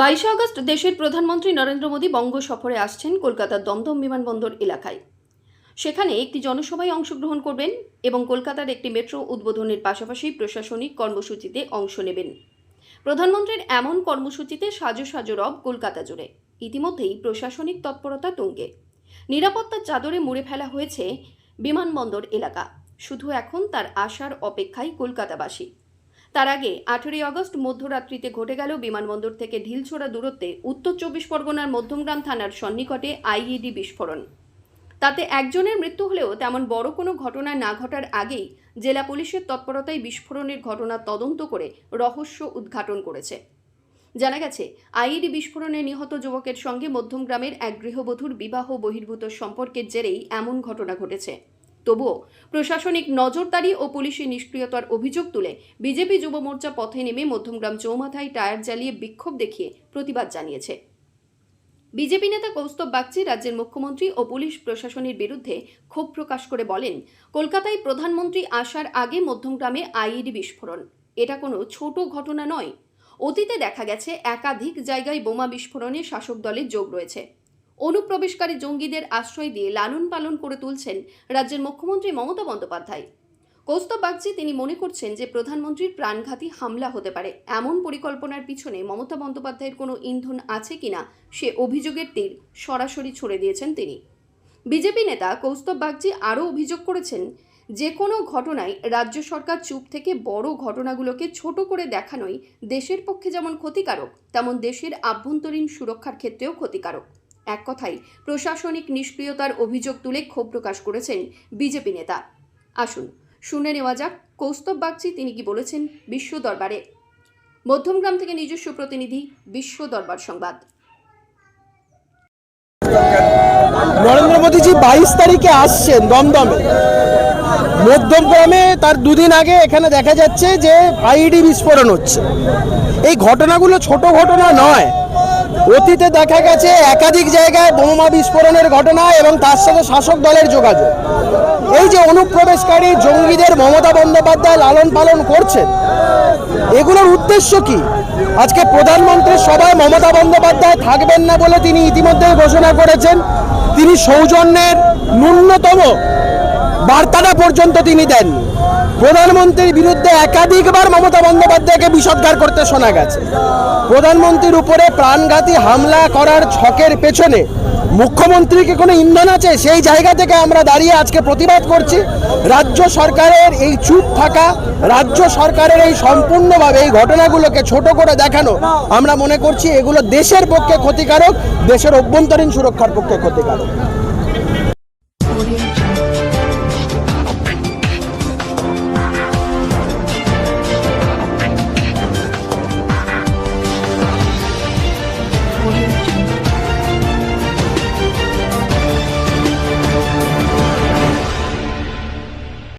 বাইশে আগস্ট দেশের প্রধানমন্ত্রী নরেন্দ্র মোদী বঙ্গ সফরে আসছেন কলকাতার দমদম বিমানবন্দর এলাকায়। সেখানে একটি জনসভায় অংশগ্রহণ করবেন এবং কলকাতার একটি মেট্রো উদ্বোধনের পাশাপাশি প্রশাসনিক কর্মসূচিতে অংশ নেবেন। প্রধানমন্ত্রীর এমন কর্মসূচিতে সাজো সাজো রব কলকাতা জুড়ে। ইতিমধ্যেই প্রশাসনিক তৎপরতা তুঙ্গে। নিরাপত্তার চাদরে মুড়ে ফেলা হয়েছে বিমানবন্দর এলাকা। শুধু এখন তার আসার অপেক্ষায় কলকাতাবাসী। তার আগে আঠেরোই আগস্ট মধ্যরাত্রিতে ঘটে গেল বিমানবন্দর থেকে ঢিলছোড়া দূরত্বে উত্তর চব্বিশ পরগনার মধ্যমগ্রাম থানার সন্নিকটে আইইডি বিস্ফোরণ। তাতে একজনের মৃত্যু হলেও তেমন বড় কোনো ঘটনা না ঘটার আগেই জেলা পুলিশের তৎপরতায় বিস্ফোরণের ঘটনা তদন্ত করে রহস্য উদ্ঘাটন করেছে। জানা গেছে, আইইডি বিস্ফোরণে নিহত যুবকের সঙ্গে মধ্যমগ্রামের এক গৃহবধূর বিবাহ বহির্ভূত সম্পর্কের জেরেই এমন ঘটনা ঘটেছে। তবুও প্রশাসনিক নজরদারি ও পুলিশি নিষ্ক্রিয়তার অভিযোগ তুলে বিজেপি যুব মোর্চা পথে নেমে মধ্যমগ্রাম চৌমাথায় টায়ার জ্বালিয়ে বিক্ষোভ দেখিয়ে প্রতিবাদ জানিয়েছে। বিজেপি নেতা কৌস্তব বাগচি রাজ্যের মুখ্যমন্ত্রী ও পুলিশ প্রশাসনের বিরুদ্ধে ক্ষোভ প্রকাশ করে বলেন, কলকাতায় প্রধানমন্ত্রী আসার আগে মধ্যমগ্রামে আইইডি বিস্ফোরণ। এটা কোনো ছোট ঘটনা নয়। অতীতে দেখা গেছে একাধিক জায়গায় বোমা বিস্ফোরণে শাসক দলের যোগ রয়েছে। অনুপ্রবেশকারী জঙ্গিদের আশ্রয় দিয়ে লালন পালন করে তুলছেন রাজ্যের মুখ্যমন্ত্রী মমতা বন্দ্যোপাধ্যায়। কৌস্তব বাগচি, তিনি মনে করছেন যে প্রধানমন্ত্রীর প্রাণঘাতী হামলা হতে পারে। এমন পরিকল্পনার পিছনে মমতা বন্দ্যোপাধ্যায়ের কোনো ইন্ধন আছে কিনা, সে অভিযোগের তীর সরাসরি ছড়ে দিয়েছেন তিনি। বিজেপি নেতা কৌস্তব বাগচি আরও অভিযোগ করেছেন, যে কোনো ঘটনায় রাজ্য সরকার চুপ থেকে বড় ঘটনাগুলোকে ছোট করে দেখানোই দেশের পক্ষে যেমন ক্ষতিকারক, তেমন দেশের আভ্যন্তরীণ সুরক্ষার ক্ষেত্রেও ক্ষতিকারক। এক কথায়, প্রশাসনিক নিষ্ক্রিয়তার অভিযোগ তুলে ক্ষোভ প্রকাশ করেছেন বিজেপি নেতা। আসুন, শুনে নেওয়া যাক কৌস্তব বাগচি তিনি কি বলেছেন বিশ্ব দরবারে। মধ্যমগ্রাম থেকে নিজস্ব প্রতিনিধি, বিশ্ব দরবার সংবাদ। নরেন্দ্র মোদীজি বাইশ তারিখে আসছেন দমদমে। মধ্যমগ্রামে তার দুদিন আগে এখানে দেখা যাচ্ছে যে আইডি বিস্ফোরণ হচ্ছে। এই ঘটনাগুলো ছোট ঘটনা নয় অতীতে দেখা গেছে একাধিক জায়গায় বোমা বিস্ফোরণের ঘটনা এবং তার সাথে শাসক দলের যোগাযোগ। এই যে অনুপ্রবেশকারী জঙ্গিদের মমতা বন্দ্যোপাধ্যায় লালন পালন করছেন, এগুলোর উদ্দেশ্য কি? আজকে প্রধানমন্ত্রীর সভায় মমতা বন্দ্যোপাধ্যায় থাকবেন না বলে তিনি ইতিমধ্যেই ঘোষণা করেছেন। তিনি সৌজন্যের ন্যূনতম বার্তাটা পর্যন্ত তিনি দেন। প্রধানমন্ত্রীর বিরুদ্ধে একাধিকবার মমতা বন্দ্যোপাধ্যায়কে বিষদগার করতে শোনা গেছে। প্রধানমন্ত্রীর উপরে প্রাণঘাতী হামলা করার ছকের পেছনে মুখ্যমন্ত্রীকে কোনো ইন্ধন আছে? সেই জায়গা থেকে আমরা দাঁড়িয়ে আজকে প্রতিবাদ করছি। রাজ্য সরকারের এই চুপ থাকা, রাজ্য সরকারের এই সম্পূর্ণভাবে এই ঘটনাগুলোকে ছোট করে দেখানো আমরা মনে করছি এগুলো দেশের পক্ষে ক্ষতিকারক, দেশের অভ্যন্তরীণ সুরক্ষার পক্ষে ক্ষতিকারক।